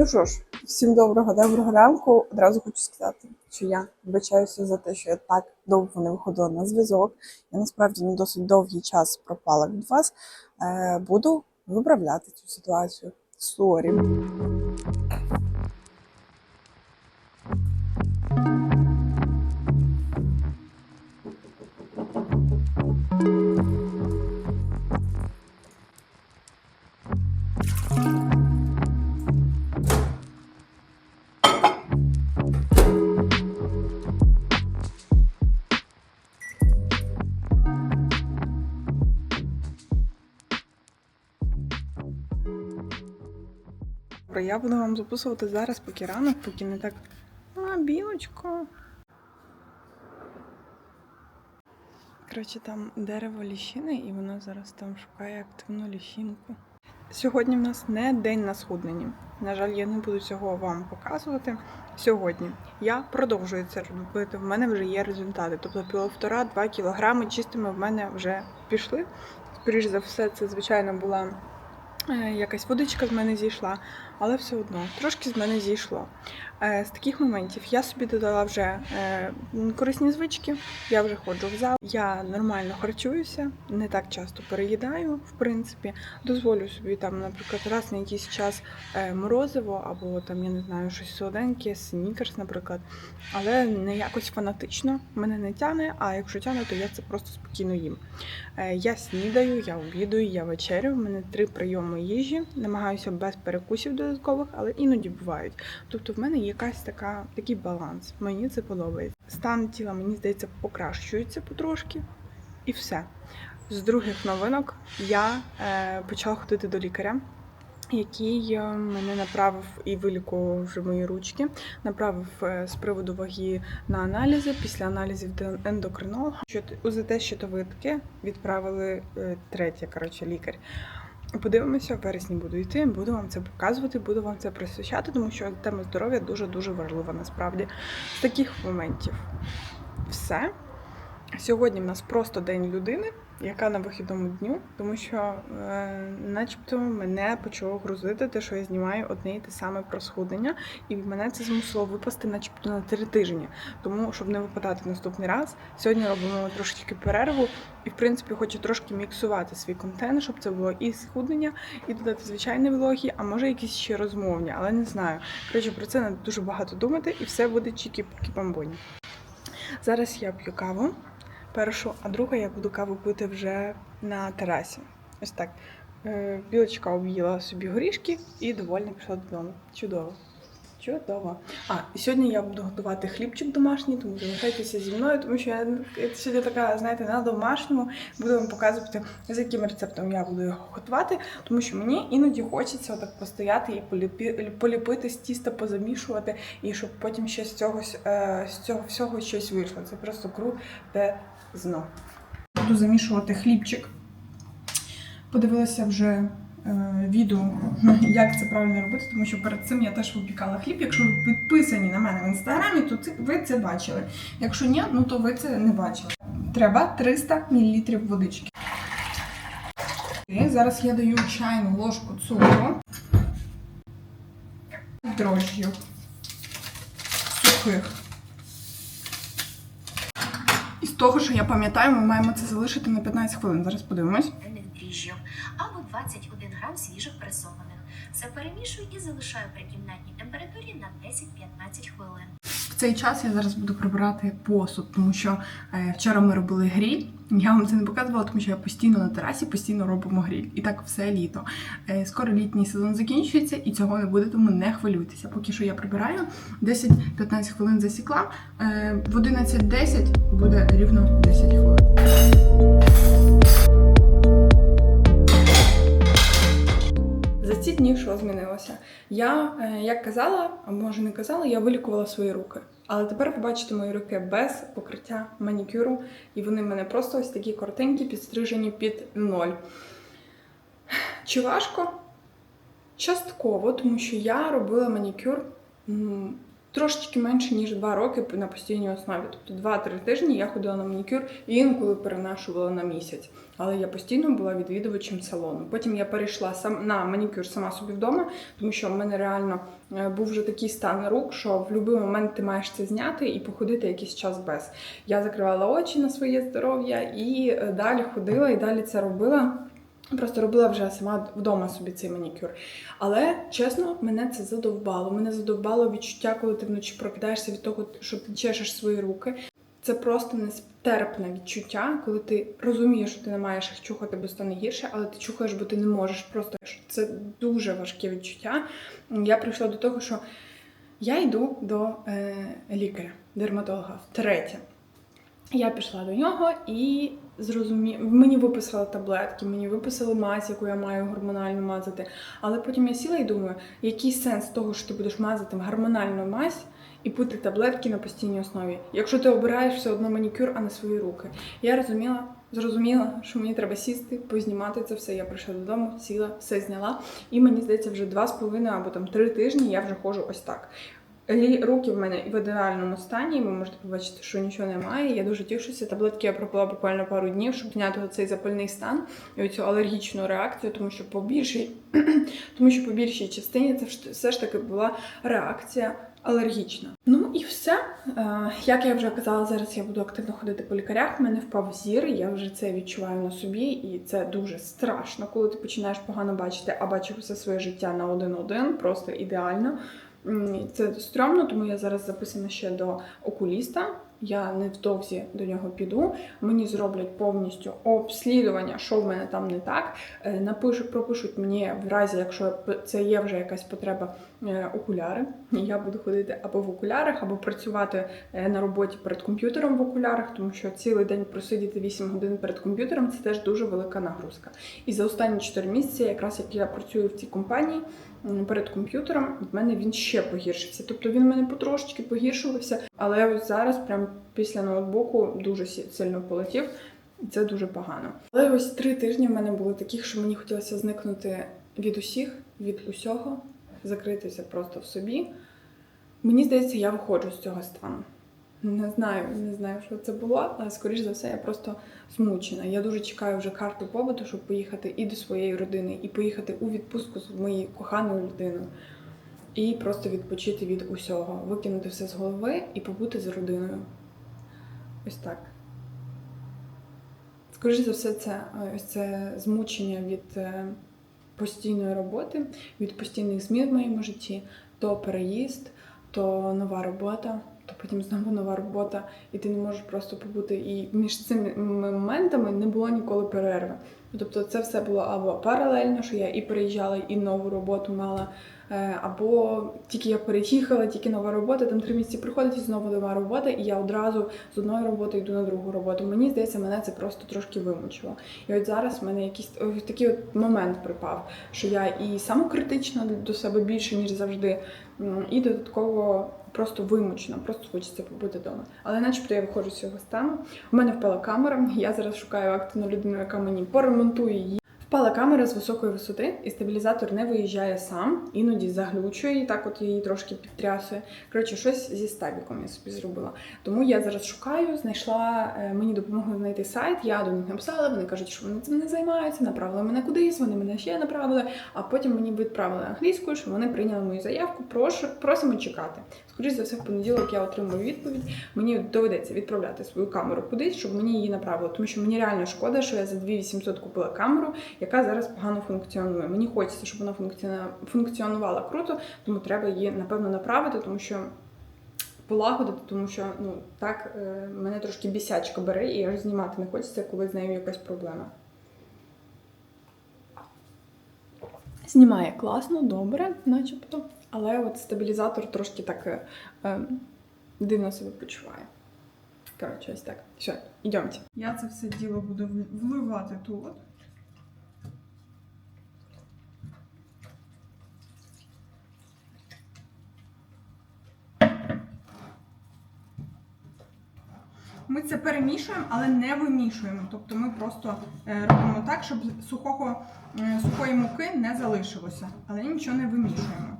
Ну що ж, всім доброго доброго ранку. Одразу хочу сказати, що я вибачаюся за те, що я так довго не виходила на зв'язок. Я насправді на досить довгий час пропала від вас. Е, буду виправляти цю ситуацію. Сорі. Я буду вам записувати зараз, поки ранок, поки не так. А, білочко. Коротше, там дерево ліщини, і воно зараз там шукає активну ліщинку. Сьогодні в нас не день на схудненні. На жаль, я не буду цього вам показувати. Сьогодні я продовжую це робити. В мене вже є результати. Тобто півтора-два кілограми чистими в мене вже пішли. Скоріш за все, це звичайно була е, якась водичка з мене зійшла, але все одно трошки з мене зійшло. Е, З таких моментів я собі додала вже е, корисні звички, я вже ходжу в зал, я нормально харчуюся, не так часто переїдаю, в принципі. Дозволю собі там, наприклад, раз на якийсь час е, морозиво або там, я не знаю, щось солоденьке, снікерс, наприклад. Але не якось фанатично мене не тяне, а якщо тяне, то я це просто спокійно їм. Я снідаю, я обідаю, я вечерю. У мене три прийоми їжі. Намагаюся без перекусів додаткових, але іноді бувають. Тобто в мене якась така такий баланс. Мені це подобається. Стан тіла, мені здається, покращується потрошки, і все. З других новинок я е, почала ходити до лікаря. Який е, мене направив і вилікував вже мої ручки, направив е, з приводу ваги на аналізи. Після аналізів до ендокринолога. Що УЗТ щитовидки відправили е, третє, коротше, лікар. Подивимося, в вересні буду йти, буду вам це показувати, буду вам це присвячати, тому що тема здоров'я дуже-дуже важлива насправді. З таких моментів все. Сьогодні в нас просто день людини, яка на вихідному дню, тому що, е, начебто, мене почало грузити те, що я знімаю одне і те саме про схуднення, і мене це змусило випасти, начебто, на три тижні. Тому, щоб не випадати наступний раз, сьогодні робимо трошечки перерву, і в принципі хочу трошки міксувати свій контент, щоб це було і схуднення, і додати звичайні влоги, а може якісь ще розмовні, але не знаю. Коротше, про це треба дуже багато думати, і все буде чікі-пікі бамбоні. Зараз я п'ю каву першу, а друга я буду каву пити вже на терасі. Ось так. Е, Білочка об'їла собі горішки і довольно пішла додому. Чудово. Чудово. А, сьогодні я буду готувати хлібчик домашній, тому залишайтеся зі мною, тому що я сьогодні така, знаєте, на домашньому буду вам показувати, з яким рецептом я буду його готувати, тому що мені іноді хочеться отак постояти і поліпі, поліпити з тіста, позамішувати, і щоб потім ще з цього, е, з цього всього щось вийшло. Це просто крутезно. Буду замішувати хлібчик. Подивилася вже відео, як це правильно робити, тому що перед цим я теж випікала хліб. Якщо ви підписані на мене в інстаграмі, то ви це бачили. Якщо ні, ну то ви це не бачили. Треба 300 мл водички. І зараз я даю чайну ложку цукру, дрожжів сухих. І з того, що я пам'ятаю, ми маємо це залишити на 15 хвилин. Зараз подивимось. 21 грам свіжих пресованих. Все перемішуй і залишаю при кімнатній температурі на 10-15 хвилин. В цей час я зараз буду прибирати посуд, тому що е, вчора ми робили гріль. Я вам це не показувала, тому що я постійно на терасі, постійно робимо гріль. І так все літо. Е, скоро літній сезон закінчується і цього не буде, тому не хвилюйтеся. Поки що я прибираю 10-15 хвилин засікла. Е, в 11.10 буде рівно 10 хвилин. За що змінилося? Я, е, як казала, а може не казала, я вилікувала свої руки. Але тепер ви бачите мої руки без покриття манікюру, і вони в мене просто ось такі коротенькі, підстрижені під ноль. Чи важко? Частково, тому що я робила манікюр трошечки менше, ніж 2 роки на постійній основі. Тобто 2-3 тижні я ходила на манікюр і інколи перенашувала на місяць. Але я постійно була відвідувачем салону. Потім я перейшла сам на манікюр сама собі вдома, тому що в мене реально е, був вже такий стан рук, що в будь-який момент ти маєш це зняти і походити якийсь час без. Я закривала очі на своє здоров'я і е, далі ходила, і далі це робила. Просто робила вже сама вдома собі цей манікюр. Але чесно, мене це задовбало. Мене задовбало відчуття, коли ти вночі прокидаєшся від того, що ти чешеш свої руки. Це просто нестерпне відчуття, коли ти розумієш, що ти не маєш їх чухати, бо стане гірше, але ти чухаєш, бо ти не можеш. Просто це дуже важке відчуття. Я прийшла до того, що я йду до е, лікаря, дерматолога втретє. Я пішла до нього і зрозумів, мені виписали таблетки, мені виписали мазь, яку я маю гормонально мазати. Але потім я сіла і думаю, який сенс того, що ти будеш мазати гормональну мазь і пити таблетки на постійній основі, якщо ти обираєш все одно манікюр, а не свої руки. Я розуміла, зрозуміла, що мені треба сісти, познімати це все. Я прийшла додому, сіла, все зняла. І мені здається, вже два з половиною або там три тижні я вже ходжу ось так. Руки в мене в ідеальному стані, ви можете побачити, що нічого немає. Я дуже тішуся. Таблетки я пропила буквально пару днів, щоб зняти цей запальний стан і оцю алергічну реакцію, тому що по більшій, тому що по більшій частині це все ж таки була реакція алергічна. Ну і все. Як я вже казала, зараз я буду активно ходити по лікарях. В мене впав зір, я вже це відчуваю на собі, і це дуже страшно, коли ти починаєш погано бачити, а бачив все своє життя на один-один, просто ідеально. Це стрьомно, тому я зараз записана ще до окуліста. Я невдовзі до нього піду. Мені зроблять повністю обслідування, що в мене там не так. Е, Напишуть, пропишуть мені в разі, якщо це є вже якась потреба е, окуляри. Я буду ходити або в окулярах, або працювати е, на роботі перед комп'ютером в окулярах, тому що цілий день просидіти 8 годин перед комп'ютером це теж дуже велика нагрузка. І за останні 4 місяці, якраз як я працюю в цій компанії перед комп'ютером, в мене він ще погіршився. Тобто він в мене потрошечки погіршувався, але ось зараз, прям після ноутбуку, дуже сильно полетів. І це дуже погано. Але ось три тижні в мене було таких, що мені хотілося зникнути від усіх, від усього, закритися просто в собі. Мені здається, я виходжу з цього стану. Не знаю, не знаю, що це було, але скоріш за все, я просто змучена. Я дуже чекаю вже карту побуту, щоб поїхати і до своєї родини, і поїхати у відпустку з моєю коханою людиною. І просто відпочити від усього, викинути все з голови і побути з родиною. Ось так. Скоріше за все, це ось це змучення від е, постійної роботи, від постійних змін в моєму житті, то переїзд, то нова робота, потім знову нова робота, і ти не можеш просто побути. І між цими моментами не було ніколи перерви. Тобто це все було або паралельно, що я і переїжджала, і нову роботу мала. Е, Або тільки я переїхала, тільки нова робота, там три місяці приходить і знову нова робота, і я одразу з одної роботи йду на другу роботу. Мені здається, мене це просто трошки вимучило. І от зараз в мене якийсь ось такий от момент припав, що я і самокритична до себе більше, ніж завжди, і додатково просто вимучена, просто хочеться побути вдома. Але начебто я виходжу з цього стану. У мене впала камера. Я зараз шукаю активну людину, яка мені поремонтує її. Впала камера з високої висоти, і стабілізатор не виїжджає сам, іноді заглючує, і так от її трошки підтрясує. Коротше, щось зі стабіком я собі зробила. Тому я зараз шукаю, знайшла е, мені допомогли знайти сайт. Я до них написала. Вони кажуть, що вони цим не займаються, направили мене кудись. Вони мене ще направили. А потім мені відправили англійською, що вони прийняли мою заявку. Прошу, просимо чекати. Скоріше за все, в понеділок я отримую відповідь. Мені доведеться відправляти свою камеру кудись, щоб мені її направили. Тому що мені реально шкода, що я за 2800 купила камеру, яка зараз погано функціонує. Мені хочеться, щоб вона функціонувала круто, тому треба її напевно направити, тому що. Полагодити, тому що ну так е, мене трошки бісячка бере, і аж знімати не хочеться, коли з нею якась проблема. Знімає класно, добре, начебто, але от стабілізатор трошки так е, е, дивно себе почуває. Коротше, ось так. Все, йдемте. Я це все діло буду вливати тут. Ми це перемішуємо, але не вимішуємо. Тобто ми просто е, робимо так, щоб сухого, е, сухої муки не залишилося, але нічого не вимішуємо.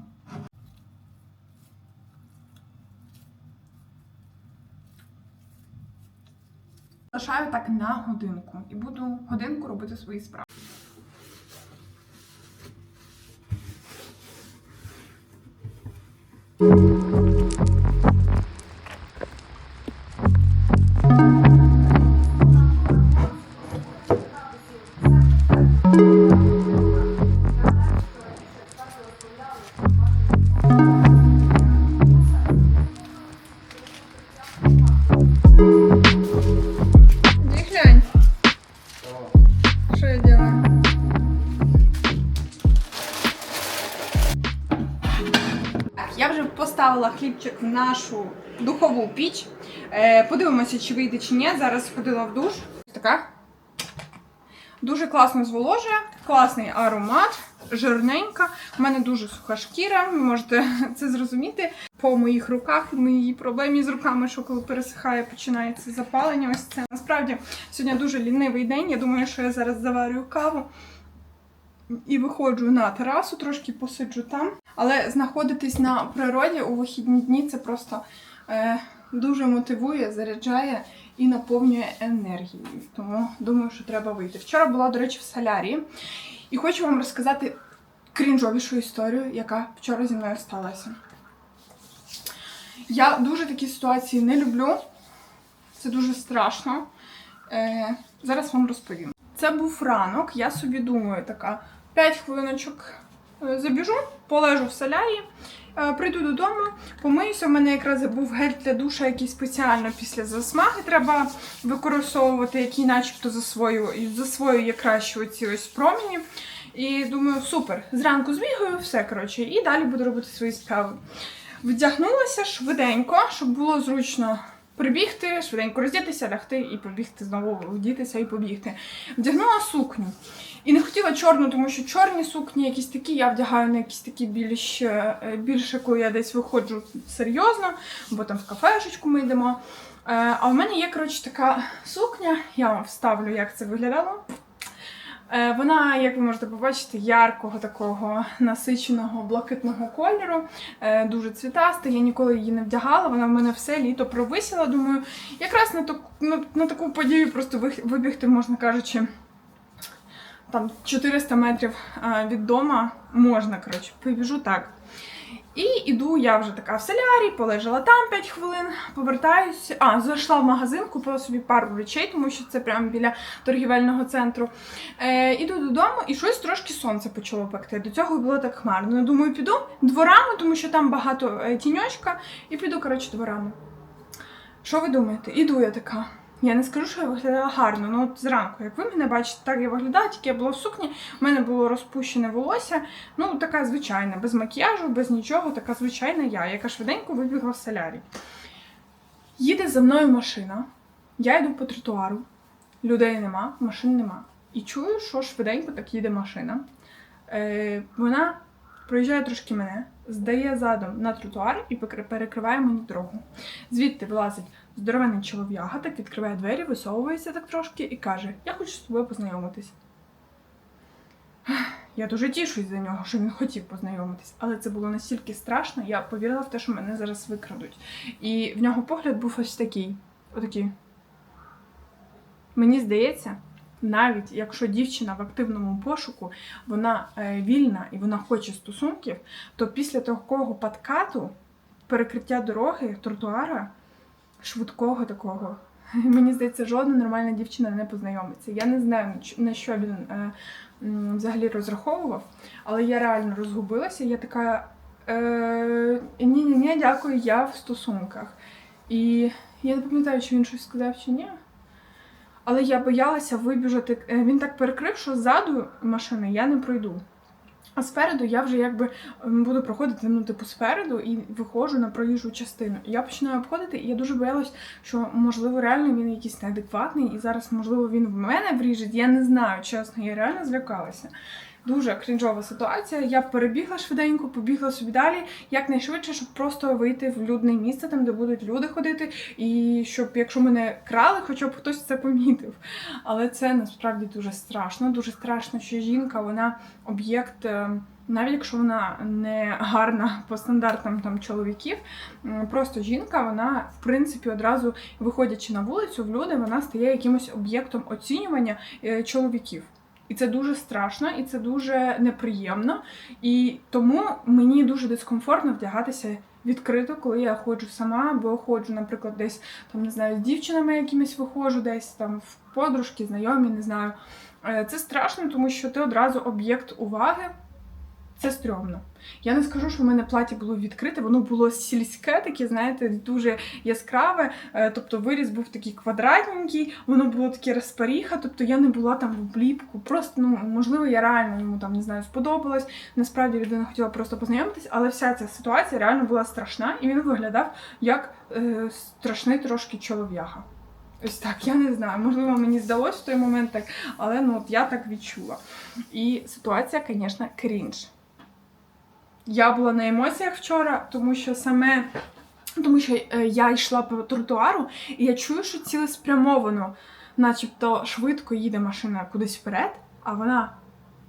Залишаю так на годинку і буду годинку робити свої справи. Нашу духову піч. Е, подивимося, чи вийде чи ні. Зараз ходила в душ. Така. Дуже класно зволожує, класний аромат, жирненька. У мене дуже суха шкіра, ви можете це зрозуміти. По моїх руках, моїй проблемі з руками, що коли пересихає, починається запалення. Ось це насправді сьогодні дуже лінивий день. Я думаю, що я зараз заварю каву і виходжу на терасу, трошки посиджу там. Але знаходитись на природі у вихідні дні це просто е, дуже мотивує, заряджає і наповнює енергією. Тому думаю, що треба вийти. Вчора була, до речі, в солярії, і хочу вам розказати крінжовішу історію, яка вчора зі мною сталася. Я дуже такі ситуації не люблю. Це дуже страшно. Е, зараз вам розповім. Це був ранок, я собі думаю, така 5 хвилиночок е, забіжу, полежу в солярії, е, прийду додому, помиюся. У мене якраз був гель для душа, який спеціально після засмаги треба використовувати, який начебто засвоює, засвоює краще оці ось промені. І думаю, супер, зранку збігаю, все коротше, і далі буду робити свої справи. Вдягнулася швиденько, щоб було зручно прибігти, швиденько роздітися, лягти і побігти знову вдітися і побігти. Вдягнула сукню. І не хотіла чорну, тому що чорні сукні, якісь такі, я вдягаю на якісь такі більш, е, більше, коли я десь виходжу серйозно, бо там в кафешечку ми йдемо. Е, А в мене є, коротше, така сукня, я вам вставлю, як це виглядало. Е, Вона, як ви можете побачити, яркого такого насиченого блакитного кольору, е, дуже цвітаста. Я ніколи її не вдягала. Вона в мене все літо провисіла. Думаю, якраз на таку, на, на таку подію просто вибігти, можна кажучи, там 400 метрів е, від дома можна. Коротше, побіжу так. І іду, я вже така в солярі, полежала там 5 хвилин, повертаюся. А, зайшла в магазин, купила собі пару речей, тому що це прямо біля торгівельного центру. Е, іду додому, і щось трошки сонце почало пекти. До цього було так хмарно. Думаю, піду дворами, тому що там багато е, тіньочка, і піду, коротше, дворами. Що ви думаєте? Іду я така. Я не скажу, що я виглядала гарно. Ну от зранку, як ви мене бачите, так я виглядала, тільки я була в сукні, в мене було розпущене волосся. Ну, така звичайна, без макіяжу, без нічого, така звичайна я, яка швиденько вибігла в солярі. Їде за мною машина, я йду по тротуару, людей нема, машин нема. І чую, що швиденько так їде машина. Е, вона проїжджає трошки мене, здає задом на тротуар і перекриває мені дорогу. Звідти вилазить здоровенний чолов'яга, так відкриває двері, висовується так трошки і каже: Я хочу з тобою познайомитись. Я дуже тішусь за нього, що він хотів познайомитись, але це було настільки страшно, я повірила в те, що мене зараз викрадуть. І в нього погляд був ось такий. Отакий. Мені здається, навіть якщо дівчина в активному пошуку, вона е, вільна і вона хоче стосунків, то після такого подкату, перекриття дороги, тротуара, швидкого такого, мені здається, жодна нормальна дівчина не познайомиться. Я не знаю, на що він е, взагалі розраховував, але я реально розгубилася. Я така. Е, ні, ні, ні, дякую, я в стосунках. І я не пам'ятаю, чи він щось сказав чи ні. Але я боялася вибіжати. Е, Він так перекрив, що ззаду машини я не пройду. А спереду я вже якби буду проходити, ну, типу, спереду і виходжу на проїжджу частину. Я починаю обходити, і я дуже боялась, що можливо реально він якийсь неадекватний, і зараз, можливо, він в мене вріжить. Я не знаю, чесно, я реально злякалася. Дуже крінжова ситуація. Я перебігла швиденько, побігла собі далі, якнайшвидше, щоб просто вийти в людне місце, там де будуть люди ходити, і щоб, якщо мене крали, хоча б хтось це помітив. Але це насправді дуже страшно. Дуже страшно, що жінка вона об'єкт. е, Навіть якщо вона не гарна по стандартам там чоловіків, просто жінка, вона в принципі одразу виходячи на вулицю в люди, вона стає якимось об'єктом оцінювання е, чоловіків. І це дуже страшно, і це дуже неприємно. І тому мені дуже дискомфортно вдягатися відкрито, коли я ходжу сама, або ходжу, наприклад, десь там не знаю, з дівчинами якимись виходжу, десь там в подружки, знайомі, не знаю. Е, Це страшно, тому що ти одразу об'єкт уваги. Це стрьомно. Я не скажу, що в мене плаття було відкрите, воно було сільське, таке, знаєте, дуже яскраве. Е, Тобто виріз був такий квадратненький, воно було таке розпаріха, тобто я не була там в обліпку. Просто, ну, можливо, я реально йому там не знаю, сподобалась. Насправді людина хотіла просто познайомитись, але вся ця ситуація реально була страшна, і він виглядав як е, страшний трошки чолов'яга. Ось так, я не знаю. Можливо, мені здалось в той момент так, але ну от я так відчула. І ситуація, звісно, крінж. Я була на емоціях вчора, тому що саме. Тому що е, я йшла по тротуару, і я чую, що цілеспрямовано, начебто швидко їде машина кудись вперед, а вона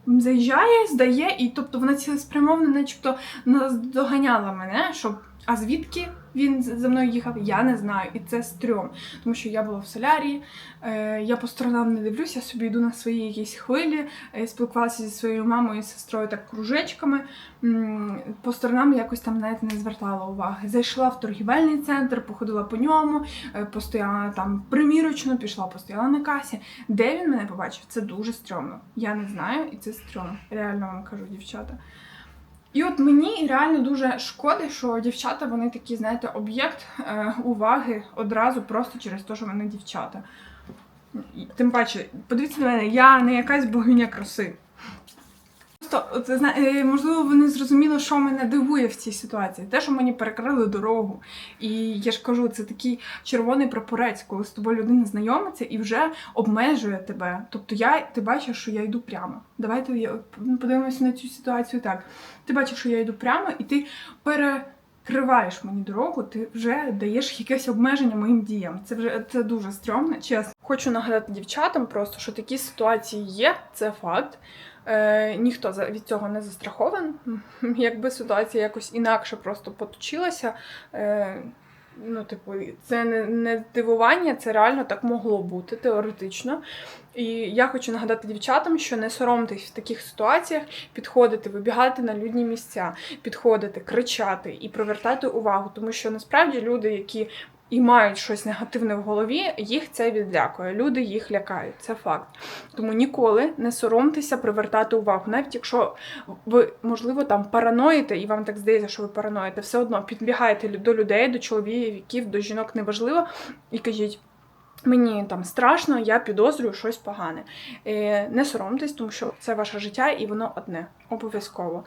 заїжджає, здає, і тобто вона цілеспрямовано, начебто, наздоганяла мене, щоб. А звідки він за мною їхав, я не знаю. І це стрьом. Тому що я була в солярії, е, я по сторонам не дивлюся, собі йду на своїй якійсь хвилі, спілкувалася зі своєю мамою і сестрою так кружечками. По сторонам якось там навіть не звертала уваги. Зайшла в торгівельний центр, походила по ньому, е, постояла там примірочно, пішла, постояла на касі. Де він мене побачив, це дуже стрьомно. Я не знаю, і це стрьомно. Реально вам кажу, дівчата. І от мені реально дуже шкода, що дівчата вони такі, знаєте, об'єкт е, уваги одразу просто через те, що вони дівчата. Тим паче, подивіться на мене, я не якась богиня краси. Просто, це, е, можливо, ви не зрозуміли, що мене дивує в цій ситуації. Те, що мені перекрили дорогу. І я ж кажу, це такий червоний прапорець, коли з тобою людина знайомиться і вже обмежує тебе. Тобто я, ти бачиш, що я йду прямо. Давайте я- подивимося на цю ситуацію так. Ти бачиш, що я йду прямо, і ти перекриваєш мені дорогу, ти вже даєш якесь обмеження моїм діям. Це вже це дуже стрьомно, чесно. Хочу нагадати дівчатам просто, що такі ситуації є, це факт. Е, ніхто від цього не застрахований. Якби ситуація якось інакше просто поточилася. Е, ну, типу, це не, не дивування, це реально так могло бути теоретично. І я хочу нагадати дівчатам, що не соромтесь в таких ситуаціях підходити, вибігати на людні місця, підходити, кричати і привертати увагу, тому що насправді люди, які і мають щось негативне в голові, їх це відлякує. Люди їх лякають, це факт. Тому ніколи не соромтеся привертати увагу, навіть якщо ви, можливо, там параноїте, і вам так здається, що ви параноїте, все одно підбігайте до людей, до чоловіків, до жінок неважливо, і кажіть. Мені там страшно, я підозрюю щось погане. Е, не соромтесь, тому що це ваше життя і воно одне. Обов'язково.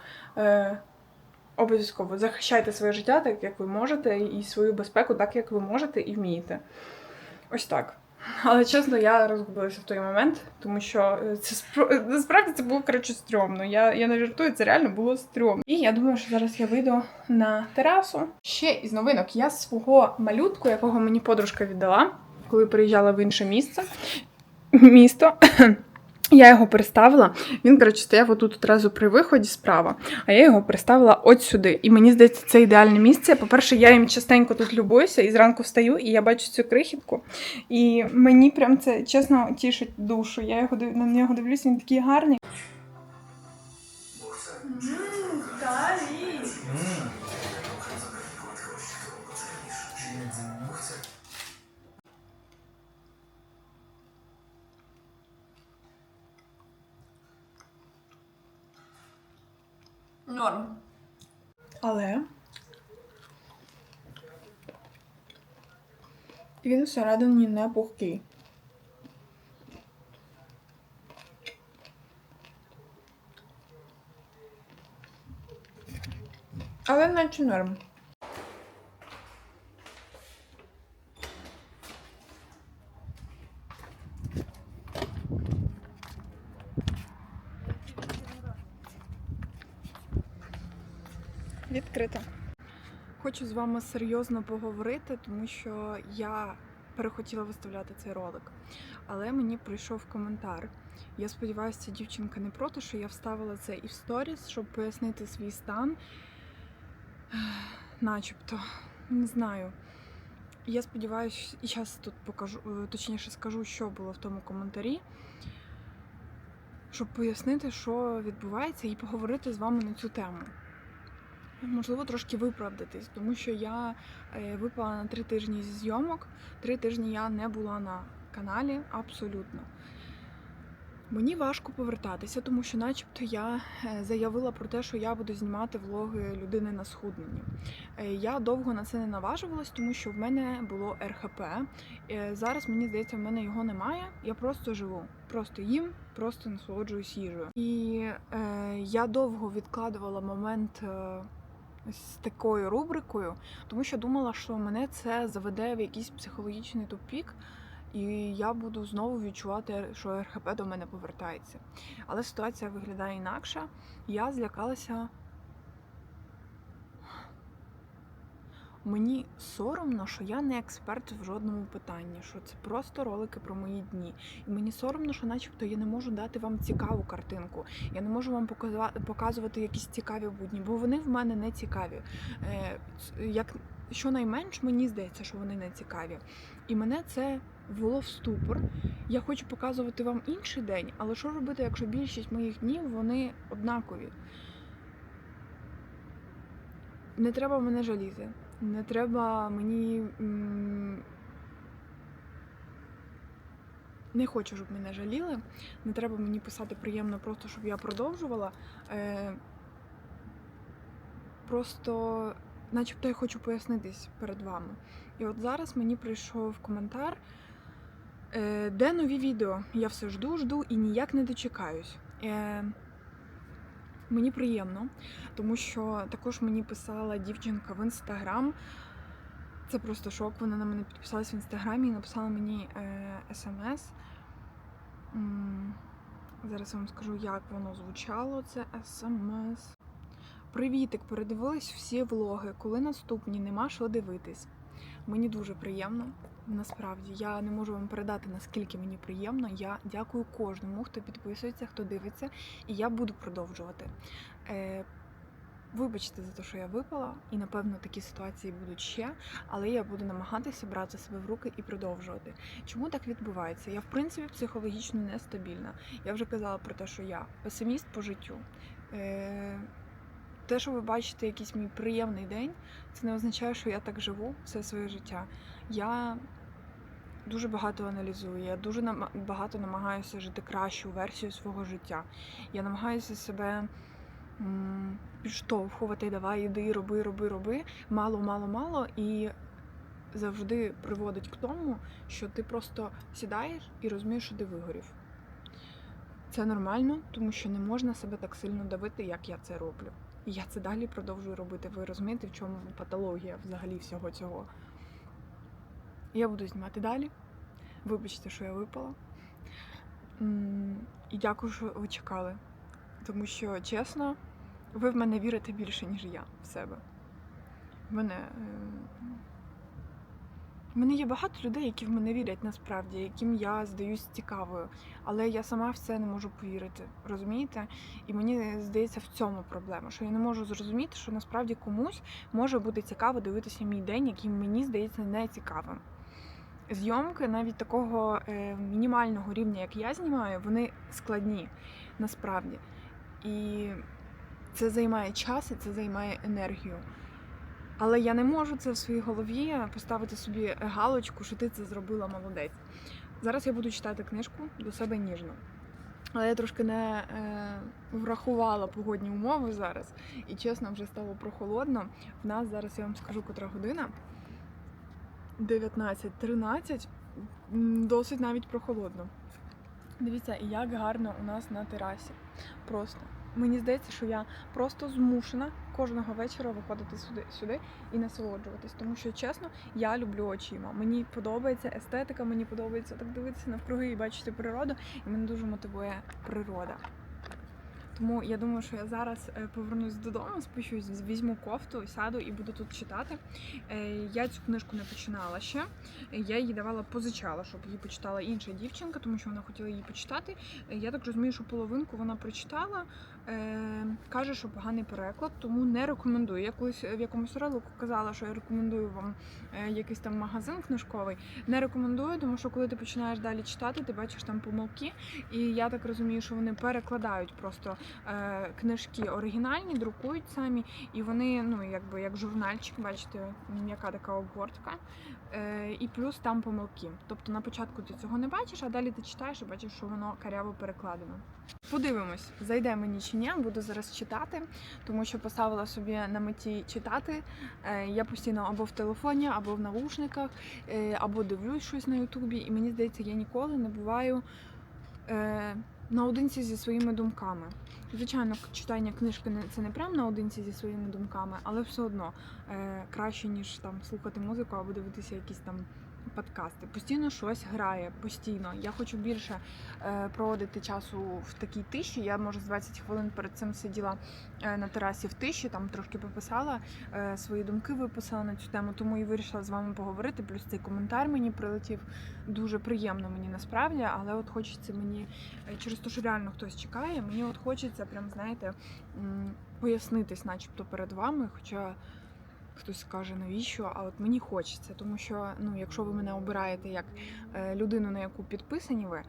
Е, обов'язково захищайте своє життя так, як ви можете, і свою безпеку так, як ви можете і вмієте. Ось так. Але чесно, я розгубилася в той момент, тому що е, це спро- насправді це було коротше стрьомно. Я, я не жартую, це реально було стрьомно. І я думаю, що зараз я вийду на терасу. Ще із новинок я свого малютку, якого мені подружка віддала, коли приїжджала в інше місце. Місто. Я його переставила. Він, коротше, стояв отут одразу при виході справа, а я його переставила от сюди. І мені здається, це ідеальне місце. По-перше, я їм частенько тут любуюся і зранку встаю, і я бачу цю крихітку. І мені прям це чесно тішить душу. Я його на нього дивлюся, він такий гарний. Норм. Але він всередині не пухкий. Але наче норм. Відкрито. Хочу з вами серйозно поговорити, тому що я перехотіла виставляти цей ролик. Але мені прийшов коментар. Я сподіваюся, ця дівчинка не проти, що я вставила це і в сторіс, щоб пояснити свій стан. Начебто, не знаю. Я сподіваюся, і зараз тут покажу, е, точніше скажу, що було в тому коментарі, щоб пояснити, що відбувається, і поговорити з вами на цю тему. Можливо, трошки виправдатись, тому що я е, випала на три тижні зі зйомок. Три тижні я не була на каналі абсолютно. Мені важко повертатися, тому що, начебто, я е, заявила про те, що я буду знімати влоги людини на схудненні. Е, Я довго на це не наважувалась, тому що в мене було РХП. Зараз мені здається, в мене його немає. Я просто живу, просто їм, просто насолоджуюсь їжею. І е, я довго відкладувала момент. З такою рубрикою, тому що думала, що мене це заведе в якийсь психологічний тупік, і я буду знову відчувати, що РХП до мене повертається. Але ситуація виглядає інакше. Я злякалася. Мені соромно, що я не експерт в жодному питанні, що це просто ролики про мої дні. І мені соромно, що начебто я не можу дати вам цікаву картинку. Я не можу вам показувати якісь цікаві будні, бо вони в мене не цікаві. Е, Як щонайменш мені здається, що вони не цікаві. І мене це ввело в ступор. Я хочу показувати вам інший день, але що робити, якщо більшість моїх днів вони однакові? Не треба мене жаліти. Не треба мені. Не хочу, щоб мене жаліли. Не треба мені писати приємно, просто щоб я продовжувала. Е, Просто, начебто, я хочу пояснитись перед вами. І от зараз мені прийшов коментар, е, де нові відео. Я все жду, жду і ніяк не дочекаюсь. Е, Мені приємно, тому що також мені писала дівчинка в інстаграм. Це просто шок. Вона на мене підписалась в інстаграмі і написала мені е, смс. М, Зараз я вам скажу, як воно звучало. Це смс. Привітик, передивилась всі влоги. Коли наступні, нема що дивитись. Мені дуже приємно. Насправді я не можу вам передати, наскільки мені приємно. Я дякую кожному, хто підписується, хто дивиться, і я буду продовжувати. Е, Вибачте за те, що я випала, і напевно такі ситуації будуть ще, але я буду намагатися брати себе в руки і продовжувати. Чому так відбувається? Я в принципі психологічно нестабільна. Я вже казала про те, що я песиміст по життю. Е, те, що ви бачите якийсь мій приємний день, це не означає, що я так живу все своє життя. Я дуже багато аналізую, я дуже багато намагаюся жити кращу версію свого життя. Я намагаюся себе підштовхувати, давай іди, роби, роби, роби. Мало, мало, мало. І завжди приводить к тому, що ти просто сідаєш і розумієш, що ти вигорів. Це нормально, тому що не можна себе так сильно давити, як я це роблю. І я це далі продовжую робити. Ви розумієте, в чому патологія взагалі всього цього? Я буду знімати далі. Вибачте, що я випала. І дякую, що ви чекали. Тому що, чесно, ви в мене вірите більше, ніж я в себе. В мене. е, В мене є багато людей, які в мене вірять насправді, яким я здаюсь цікавою. Але я сама в це не можу повірити. Розумієте? І мені здається, в цьому проблема, що я не можу зрозуміти, що насправді комусь може бути цікаво дивитися мій день, який мені здається не цікавим. Зйомки навіть такого е, мінімального рівня, як я знімаю, вони складні насправді. І це займає час і це займає енергію. Але я не можу це в своїй голові поставити собі галочку, що ти це зробила молодець. Зараз я буду читати книжку до себе ніжно. Але я трошки не е, врахувала погодні умови зараз. І чесно, вже стало прохолодно. В нас зараз я вам скажу, котра година. 19.13. М, Досить навіть прохолодно. Дивіться, як гарно у нас на терасі. Просто. Мені здається, що я просто змушена кожного вечора виходити сюди, сюди і насолоджуватись. Тому що, чесно, я люблю очима. Мені подобається естетика, мені подобається так дивитися навкруги і бачити природу. І мене дуже мотивує природа. Тому я думаю, що я зараз е, повернусь додому, спущусь, візьму кофту, сяду і буду тут читати. Е, Я цю книжку не починала ще. Я її давала позичала, щоб її почитала інша дівчинка, тому що вона хотіла її почитати. Е, Я так розумію, що половинку вона прочитала. Каже, що поганий переклад, тому не рекомендую. Я колись в якомусь ролику казала, що я рекомендую вам якийсь там магазин книжковий. Не рекомендую, тому що коли ти починаєш далі читати, ти бачиш там помилки. І я так розумію, що вони перекладають просто книжки оригінальні, друкують самі, і вони, ну якби як журнальчик, бачите, м'яка така обгортка. Е, і плюс там помилки. Тобто на початку ти цього не бачиш, а далі ти читаєш і бачиш, що воно каряво перекладено. Подивимось, зайде мені чи ні, буду зараз читати, тому що поставила собі на меті читати. Е, Я постійно або в телефоні, або в наушниках, е, або дивлюсь щось на Ютубі, і мені здається, я ніколи не буваю е, наодинці зі своїми думками. Звичайно, читання книжки це не прям наодинці зі своїми думками, але все одно е, краще, ніж там слухати музику або дивитися якісь там подкасти. Постійно щось грає, постійно. Я хочу більше е, проводити часу в такій тиші. Я може з 20 хвилин перед цим сиділа е, на терасі в тиші, там трошки пописала е, свої думки, виписала на цю тему, тому і вирішила з вами поговорити. Плюс цей коментар мені прилетів дуже приємно мені насправді, але от хочеться мені через те, що реально хтось чекає, мені от хочеться прям, знаєте, пояснитись, начебто, перед вами. Хоча хтось скаже навіщо, а от мені хочеться, тому що ну, якщо ви мене обираєте як е, людину, на яку підписані ви.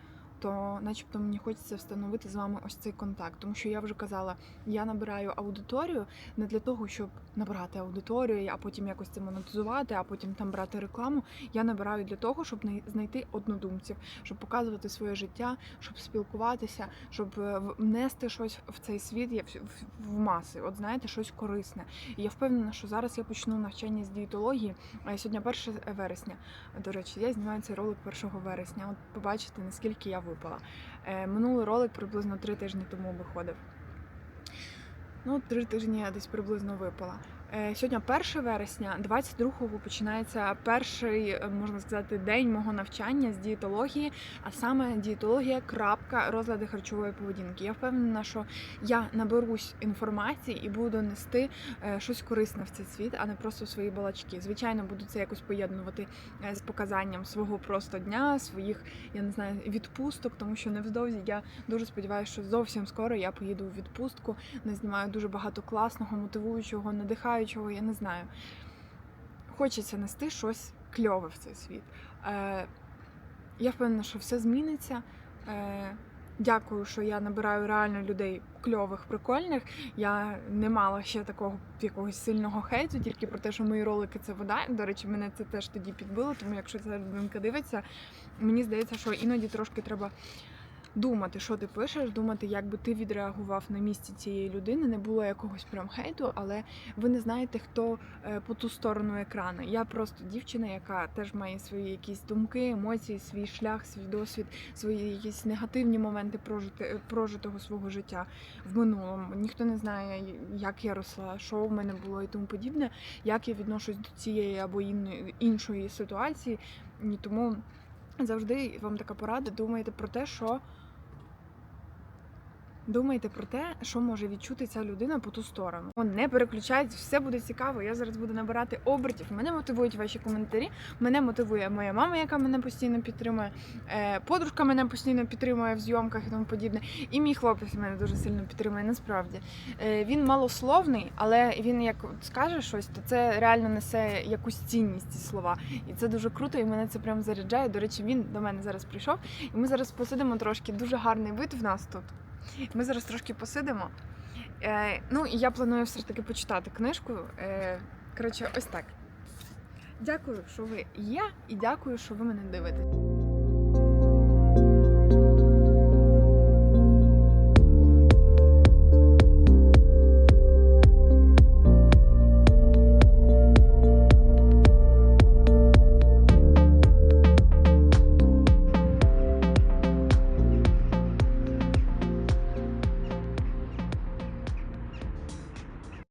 То, начебто, мені хочеться встановити з вами ось цей контакт, тому що я вже казала, я набираю аудиторію не для того, щоб набрати аудиторію, а потім якось це монетизувати, а потім там брати рекламу. Я набираю для того, щоб най- знайти однодумців, щоб показувати своє життя, щоб спілкуватися, щоб е, внести щось в цей світ я в- маси. От знаєте, щось корисне. І я впевнена, що зараз я почну навчання з дієтології. Сьогодні 1 вересня. До речі, я знімаю цей ролик 1 вересня. От побачите, наскільки я випала. Е, Минулий ролик приблизно три тижні тому виходив. Ну, три тижні я десь приблизно випала. Е, Сьогодні 1 вересня, 22-го починається перший, е, можна сказати, день мого навчання з дієтології, а саме дієтологія, крапка, розлади харчової поведінки. Я впевнена, що я наберусь інформації і буду нести е, щось корисне в цей світ, а не просто свої балачки. Звичайно, буду це якось поєднувати з показанням свого просто дня, своїх, я не знаю, відпусток, тому що невдовзі я дуже сподіваюся, що зовсім скоро я поїду у відпустку, не знімаю дуже багато класного, мотивуючого, надихаючого, я не знаю. Хочеться нести щось кльове в цей світ. Е, я впевнена, що все зміниться. Е, Дякую, що я набираю реально людей кльових, прикольних. Я не мала ще такого якогось сильного хейту, тільки про те, що мої ролики це вода. До речі, мене це теж тоді підбило, тому якщо ця людинка дивиться, мені здається, що іноді трошки треба думати, що ти пишеш, думати, як би ти відреагував на місці цієї людини. Не було якогось прям хейту, але ви не знаєте, хто е, по ту сторону екрану. Я просто дівчина, яка теж має свої якісь думки, емоції, свій шлях, свій досвід, свої якісь негативні моменти прожити, прожитого свого життя в минулому. Ніхто не знає, як я росла, що в мене було і тому подібне, як я відношусь до цієї або іншої ситуації. І тому завжди вам така порада. Думайте про те, що. Думайте про те, що може відчути ця людина по ту сторону. Не переключайтесь, все буде цікаво. Я зараз буду набирати обертів. Мене мотивують ваші коментарі. Мене мотивує моя мама, яка мене постійно підтримує. е, Подружка мене постійно підтримує в зйомках і тому подібне. І мій хлопець мене дуже сильно підтримує. Насправді Е, він малословний, але він як скаже щось, то це реально несе якусь цінність ці слова. І це дуже круто, і мене це прям заряджає. До речі, він до мене зараз прийшов, і ми зараз посидимо трошки. Дуже гарний вид в нас тут. Ми зараз трошки посидимо. Е, ну і я планую все ж таки почитати книжку. Е, коротше, ось так. Дякую, що ви є, і дякую, що ви мене дивитесь.